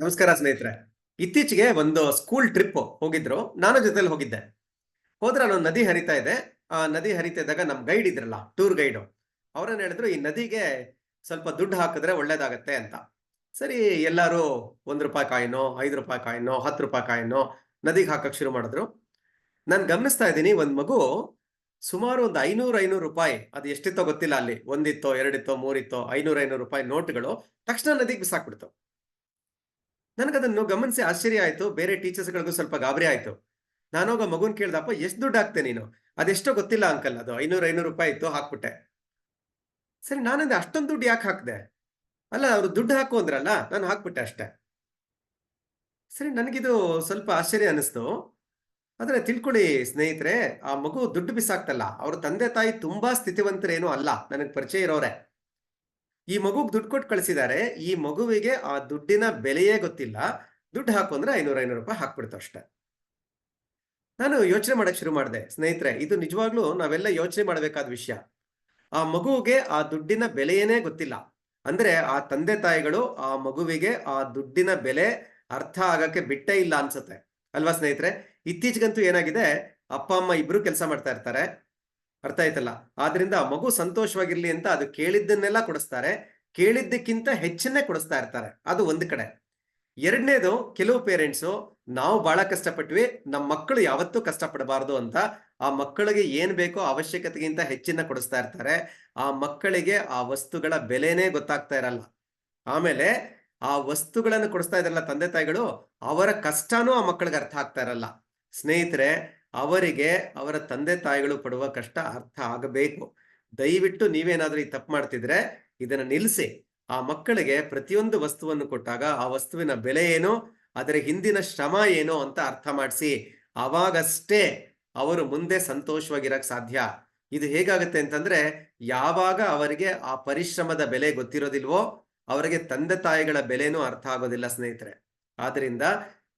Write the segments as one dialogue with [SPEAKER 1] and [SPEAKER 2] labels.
[SPEAKER 1] ನಮಸ್ಕಾರ ಸ್ನೇಹಿತರೆ. ಇತ್ತೀಚೆಗೆ ಒಂದು ಸ್ಕೂಲ್ ಟ್ರಿಪ್ ಹೋಗಿದ್ರು. ನಾನು ಜೊತೆಲಿ ಹೋಗಿದ್ದೆ. ಹೋದ್ರೆ ಅಲ್ಲೊಂದು ನದಿ ಹರಿತಾ ಇದೆ. ಆ ನದಿ ಹರಿತಾ ಇದ್ದಾಗ ನಮ್ ಗೈಡ್ ಇದ್ರಲ್ಲ ಟೂರ್ ಗೈಡ್ ಅವ್ರನ್ನ ಹೇಳಿದ್ರು, ಈ ನದಿಗೆ ಸ್ವಲ್ಪ ದುಡ್ಡು ಹಾಕಿದ್ರೆ ಒಳ್ಳೇದಾಗತ್ತೆ ಅಂತ. ಸರಿ, ಎಲ್ಲಾರು ಒಂದ್ ರೂಪಾಯಿ ಕಾಯಿನೋ, ಐದು ರೂಪಾಯಿ ಕಾಯಿನೋ, ಹತ್ತು ರೂಪಾಯಿ ಕಾಯಿನೋ ನದಿಗೆ ಹಾಕಕ್ ಶುರು ಮಾಡಿದ್ರು. ನಾನು ಗಮನಿಸ್ತಾ ಇದ್ದೀನಿ, ಒಂದ್ ಮಗು ಸುಮಾರು ಒಂದು ಐನೂರು ಐನೂರು ರೂಪಾಯಿ, ಅದು ಎಷ್ಟಿತ್ತೋ ಗೊತ್ತಿಲ್ಲ ಅಲ್ಲಿ. ಒಂದಿತ್ತೋ, ಎರಡಿತ್ತೋ, ಮೂರಿತ್ತೋ, ಐನೂರು ಐನೂರು ರೂಪಾಯಿ ನೋಟ್ಗಳು ತಕ್ಷಣ ನದಿಗೆ ಬಿಸಾಕ್ಬಿಡ್ತು. ನನಗದನ್ನು ಗಮನಿಸಿ ಆಶ್ಚರ್ಯ ಆಯ್ತು. ಬೇರೆ ಟೀಚರ್ಸ್ಗಳಿಗೂ ಸ್ವಲ್ಪ ಗಾಬರಿ ಆಯ್ತು. ನಾನೋಗ ಮಗುನ್ ಕೇಳ್ದಪ್ಪ, ಎಷ್ಟು ದುಡ್ಡು ಹಾಕ್ತೆ ನೀನು? ಅದೆಷ್ಟೋ ಗೊತ್ತಿಲ್ಲ ಅಂಕಲ್. ಅದು ಐನೂರು ಐನೂರು ರೂಪಾಯಿ ಇತ್ತು, ಹಾಕ್ಬಿಟ್ಟೆ. ಸರಿ ನಾನಂದೆ ಅಷ್ಟೊಂದು ದುಡ್ಡು ಯಾಕೆ ಹಾಕ್ದೆ? ಅಲ್ಲ, ಅವರು ದುಡ್ಡು ಹಾಕು ಅಂದ್ರಲ್ಲ, ನಾನು ಹಾಕ್ಬಿಟ್ಟೆ ಅಷ್ಟೇ. ಸರಿ, ನನಗಿದು ಸ್ವಲ್ಪ ಆಶ್ಚರ್ಯ ಅನಿಸ್ತು. ಆದರೆ ತಿಳ್ಕೊಳ್ಳಿ ಸ್ನೇಹಿತರೆ, ಆ ಮಗು ದುಡ್ಡು ಬಿಸಾಕ್ತಲ್ಲ. ಅವ್ರ ತಂದೆ ತಾಯಿ ತುಂಬಾ ಸ್ಥಿತಿವಂತರೇನು ಅಲ್ಲ. ನನಗೆ ಪರಿಚಯ ಇರೋರೆ. ಈ ಮಗುಗ್ ದುಡ್ಡು ಕೊಟ್ಟು ಕಳಿಸಿದ್ದಾರೆ ಈ ಮಗುವಿಗೆ ಆ ದುಡ್ಡಿನ ಬೆಲೆಯೇ ಗೊತ್ತಿಲ್ಲ. ದುಡ್ಡು ಹಾಕು ಅಂದ್ರೆ ಐನೂರ ಐನೂರು ರೂಪಾಯಿ ಹಾಕ್ಬಿಡ್ತು ಅಷ್ಟೆ. ನಾನು ಯೋಚನೆ ಮಾಡಕ್ ಶುರು ಮಾಡಿದೆ. ಸ್ನೇಹಿತರೆ, ಇದು ನಿಜವಾಗ್ಲೂ ನಾವೆಲ್ಲ ಯೋಚನೆ ಮಾಡಬೇಕಾದ ವಿಷಯ. ಆ ಮಗುವಿಗೆ ಆ ದುಡ್ಡಿನ ಬೆಲೆಯೇನೇ ಗೊತ್ತಿಲ್ಲ. ಅಂದ್ರೆ ಆ ತಂದೆ ತಾಯಿಗಳು ಆ ಮಗುವಿಗೆ ಆ ದುಡ್ಡಿನ ಬೆಲೆ ಅರ್ಥ ಆಗಕ್ಕೆ ಬಿಟ್ಟೇ ಇಲ್ಲ ಅನ್ಸುತ್ತೆ. ಅಲ್ವಾ ಸ್ನೇಹಿತರೆ? ಇತ್ತೀಚೆಗಂತೂ ಏನಾಗಿದೆ? ಅಪ್ಪ, ಅಮ್ಮ ಇಬ್ರು ಕೆಲಸ ಮಾಡ್ತಾ ಇರ್ತಾರೆ. ಅರ್ಥ ಆಯ್ತಲ್ಲ? ಆದ್ರಿಂದ ಆ ಮಗು ಸಂತೋಷವಾಗಿರ್ಲಿ ಅಂತ ಅದು ಕೇಳಿದ್ದನ್ನೆಲ್ಲ ಕೊಡಿಸ್ತಾರೆ, ಕೇಳಿದ್ದಕ್ಕಿಂತ ಹೆಚ್ಚನ್ನೇ ಕೊಡಿಸ್ತಾ ಇರ್ತಾರೆ. ಅದು ಒಂದು ಕಡೆ. ಎರಡನೇದು, ಕೆಲವು ಪೇರೆಂಟ್ಸು, ನಾವು ಬಹಳ ಕಷ್ಟಪಟ್ವಿ ನಮ್ಮ ಮಕ್ಕಳು ಯಾವತ್ತೂ ಕಷ್ಟಪಡಬಾರ್ದು ಅಂತ ಆ ಮಕ್ಕಳಿಗೆ ಏನ್ ಬೇಕೋ ಅವಶ್ಯಕತೆಗಿಂತ ಹೆಚ್ಚಿನ ಕೊಡಿಸ್ತಾ ಇರ್ತಾರೆ. ಆ ಮಕ್ಕಳಿಗೆ ಆ ವಸ್ತುಗಳ ಬೆಲೆನೇ ಗೊತ್ತಾಗ್ತಾ ಇರಲ್ಲ. ಆಮೇಲೆ ಆ ವಸ್ತುಗಳನ್ನು ಕೊಡಿಸ್ತಾ ಇದ್ರಲ್ಲ ತಂದೆ ತಾಯಿಗಳು, ಅವರ ಕಷ್ಟನೂ ಆ ಮಕ್ಕಳಿಗೆ ಅರ್ಥ ಆಗ್ತಾ ಇರಲ್ಲ. ಸ್ನೇಹಿತರೆ ಅವರಿಗೆ ಅವರ ತಂದೆ ತಾಯಿಗಳು ಪಡುವ ಕಷ್ಟ ಅರ್ಥ ಆಗಬೇಕು. ದಯವಿಟ್ಟು ನೀವೇನಾದ್ರೂ ಈ ತಪ್ಪು ಮಾಡ್ತಿದ್ರೆ ಇದನ್ನ ನಿಲ್ಲಿಸಿ ಆ ಮಕ್ಕಳಿಗೆ ಪ್ರತಿಯೊಂದು ವಸ್ತುವನ್ನು ಕೊಟ್ಟಾಗ ಆ ವಸ್ತುವಿನ ಬೆಲೆ ಏನು, ಅದರ ಹಿಂದಿನ ಶ್ರಮ ಏನು ಅಂತ ಅರ್ಥ ಮಾಡಿಸಿ. ಅವಾಗಷ್ಟೇ ಅವರು ಮುಂದೆ ಸಂತೋಷವಾಗಿರಕ್ ಸಾಧ್ಯ. ಇದು ಹೇಗಾಗುತ್ತೆ ಅಂತಂದ್ರೆ ಯಾವಾಗ ಅವರಿಗೆ ಆ ಪರಿಶ್ರಮದ ಬೆಲೆ ಗೊತ್ತಿರೋದಿಲ್ವೋ, ಅವರಿಗೆ ತಂದೆ ತಾಯಿಗಳ ಬೆಲೆನೂ ಅರ್ಥ ಆಗೋದಿಲ್ಲ ಸ್ನೇಹಿತರೆ. ಆದ್ರಿಂದ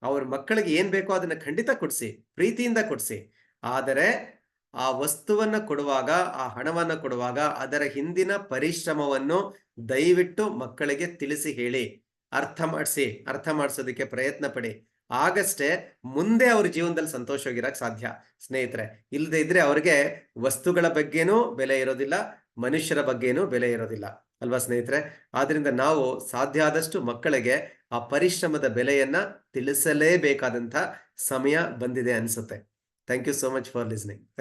[SPEAKER 1] ಅವ್ರ ಮಕ್ಕಳಿಗೆ ಏನ್ ಬೇಕೋ ಅದನ್ನ ಖಂಡಿತ ಕೊಡಿಸಿ, ಪ್ರೀತಿಯಿಂದ ಕೊಡಿಸಿ. ಆದರೆ ಆ ವಸ್ತುವನ್ನ ಕೊಡುವಾಗ, ಆ ಹಣವನ್ನ ಕೊಡುವಾಗ ಅದರ ಹಿಂದಿನ ಪರಿಶ್ರಮವನ್ನು ದಯವಿಟ್ಟು ಮಕ್ಕಳಿಗೆ ತಿಳಿಸಿ ಹೇಳಿ. ಅರ್ಥ ಮಾಡಿಸಿ, ಅರ್ಥ ಮಾಡಿಸೋದಕ್ಕೆ ಪ್ರಯತ್ನ ಪಡಿ. ಆಗಷ್ಟೇ ಮುಂದೆ ಅವ್ರ ಜೀವನದಲ್ಲಿ ಸಂತೋಷವಾಗಿರಕ್ ಸಾಧ್ಯ. ಸ್ನೇಹಿತರೆ ಇಲ್ಲದೆ ಇದ್ರೆ ಅವ್ರಿಗೆ ವಸ್ತುಗಳ ಬಗ್ಗೆನೂ ಬೆಲೆ ಇರೋದಿಲ್ಲ. ಮನುಷ್ಯರ ಬಗ್ಗೆನೂ ಬೆಲೆ ಇರೋದಿಲ್ಲ. ಅಲ್ವಾ ಸ್ನೇಹಿತರೆ? ಆದ್ರಿಂದ ನಾವು ಸಾಧ್ಯ ಆದಷ್ಟು ಮಕ್ಕಳಿಗೆ ಆ ಪರಿಶ್ರಮದ ಬೆಲೆಯನ್ನ ತಿಳಿಸಲೇಬೇಕಾದಂತ ಸಮಯ ಬಂದಿದೆ ಅನ್ಸುತ್ತೆ. Thank you so much for listening thank